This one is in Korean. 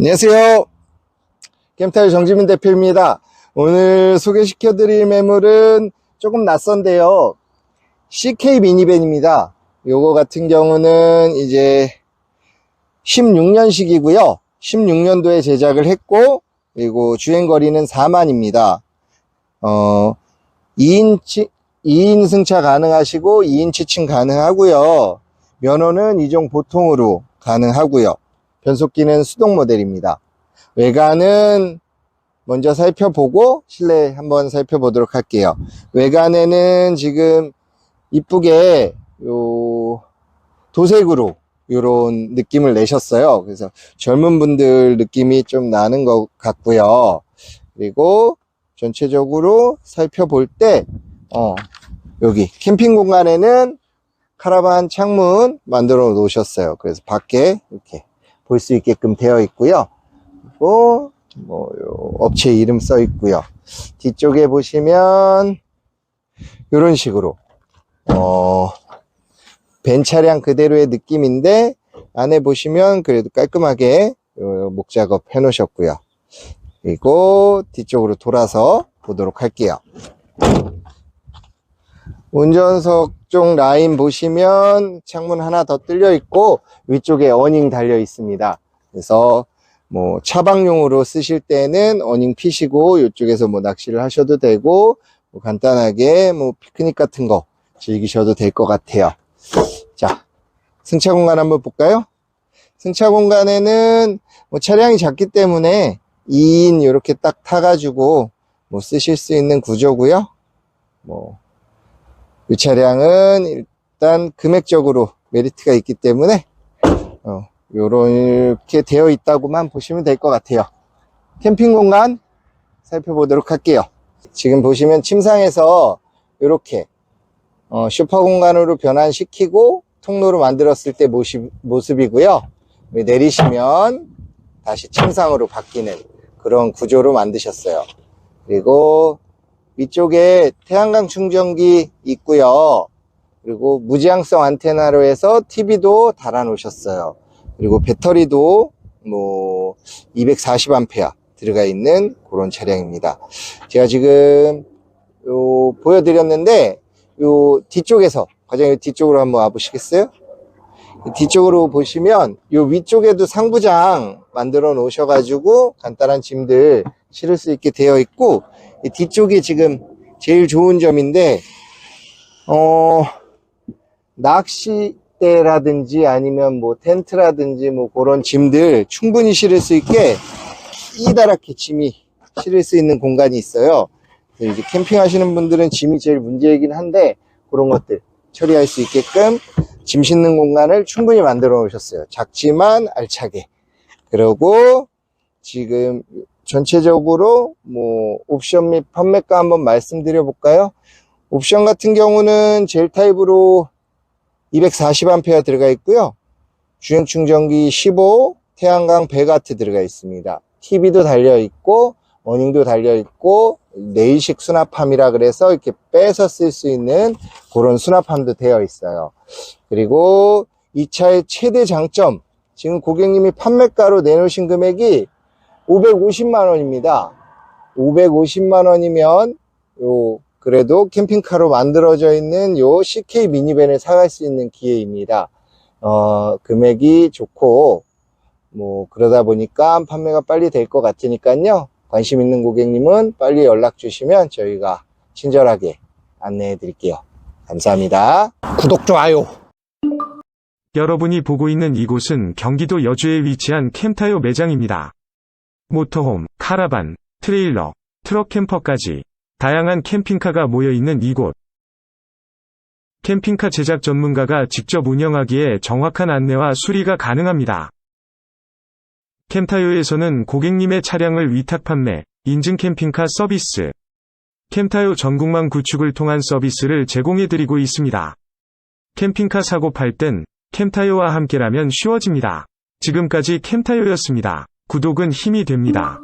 안녕하세요. 캠타일 정지민 대표입니다. 오늘 소개시켜 드릴 매물은 조금 낯선데요. CK 미니밴입니다. 요거 같은 경우는 이제 16년식이고요. 16년도에 제작을 했고, 그리고 주행거리는 4만입니다. 어, 2인치, 2인 승차 가능하시고, 2인 취층 가능하고요. 면허는 이종 보통으로 가능하고요. 변속기는 수동 모델입니다. 외관은 먼저 살펴보고 실내 한번 살펴보도록 할게요. 외관에는 지금 이쁘게 요 도색으로 이런 느낌을 내셨어요. 그래서 젊은 분들 느낌이 좀 나는 것 같고요. 그리고 전체적으로 살펴볼 때, 어, 여기 캠핑 공간에는 카라반 창문 만들어 놓으셨어요. 그래서 밖에 이렇게 볼 수 있게끔 되어 있고요. 그리고 뭐요 업체 이름 써 있고요. 뒤쪽에 보시면 이런 식으로 어, 벤 차량 그대로의 느낌인데 안에 보시면 그래도 깔끔하게 요 목작업 해 놓으셨고요. 그리고 뒤쪽으로 돌아서 보도록 할게요. 운전석 쪽 라인 보시면 창문 하나 더 뚫려 있고 위쪽에 어닝 달려 있습니다. 그래서 뭐 차박용으로 쓰실 때는 어닝 피시고 이쪽에서 뭐 낚시를 하셔도 되고 뭐 간단하게 뭐 피크닉 같은 거 즐기셔도 될 것 같아요. 자, 승차 공간 한번 볼까요? 승차 공간에는 뭐 차량이 작기 때문에 2인 이렇게 딱 타가지고 뭐 쓰실 수 있는 구조고요. 뭐 이 차량은 일단 금액적으로 메리트가 있기 때문에 어, 요렇게 되어 있다고만 보시면 될 것 같아요. 캠핑 공간 살펴보도록 할게요. 지금 보시면 침상에서 이렇게 어, 슈퍼 공간으로 변환시키고 통로로 만들었을 때 모습, 모습이고요. 내리시면 다시 침상으로 바뀌는 그런 구조로 만드셨어요. 그리고 위쪽에 태양광 충전기 있고요. 그리고 무지향성 안테나로 해서 TV도 달아 놓으셨어요. 그리고 배터리도 뭐 240A 들어가 있는 그런 차량입니다. 제가 지금 요 보여드렸는데 요 뒤쪽에서 과장 뒤쪽으로 한번 와보시겠어요? 뒤쪽으로 보시면 요 위쪽에도 상부장 만들어 놓으셔가지고 간단한 짐들 실을 수 있게 되어 있고 이 뒤쪽이 지금 제일 좋은 점인데 어 낚시대라든지 아니면 뭐 텐트라든지 뭐 그런 짐들 충분히 실을 수 있게 이다랗게 짐이 실을 수 있는 공간이 있어요. 이제 캠핑 하시는 분들은 짐이 제일 문제이긴 한데 그런 것들 처리할 수 있게끔 짐 싣는 공간을 충분히 만들어 놓으셨어요. 작지만 알차게. 그리고 지금 전체적으로 뭐 옵션 및 판매가 한번 말씀드려 볼까요? 옵션 같은 경우는 젤 타입으로 240A 들어가 있고요. 주행 충전기 15, 태양광 100W 들어가 있습니다. TV도 달려 있고 어닝도 달려 있고 내일식 수납함이라 그래서 이렇게 빼서 쓸 수 있는 그런 수납함도 되어 있어요. 그리고 이 차의 최대 장점 지금 고객님이 판매가로 내놓으신 금액이 550만 원입니다. 550만 원이면 요 그래도 캠핑카로 만들어져 있는 요 CK 미니밴을 사갈 수 있는 기회입니다. 어, 금액이 좋고 뭐 그러다 보니까 판매가 빨리 될 것 같으니까요. 관심 있는 고객님은 빨리 연락 주시면 저희가 친절하게 안내해 드릴게요. 감사합니다. 구독, 좋아요. 여러분이 보고 있는 이곳은 경기도 여주에 위치한 캠타요 매장입니다. 모터홈, 카라반, 트레일러, 트럭 캠퍼까지 다양한 캠핑카가 모여 있는 이곳. 캠핑카 제작 전문가가 직접 운영하기에 정확한 안내와 수리가 가능합니다. 캠타요에서는 고객님의 차량을 위탁 판매, 인증 캠핑카 서비스, 캠타요 전국망 구축을 통한 서비스를 제공해드리고 있습니다. 캠핑카 사고 팔 땐 캠타요와 함께라면 쉬워집니다. 지금까지 캠타요였습니다. 구독은 힘이 됩니다.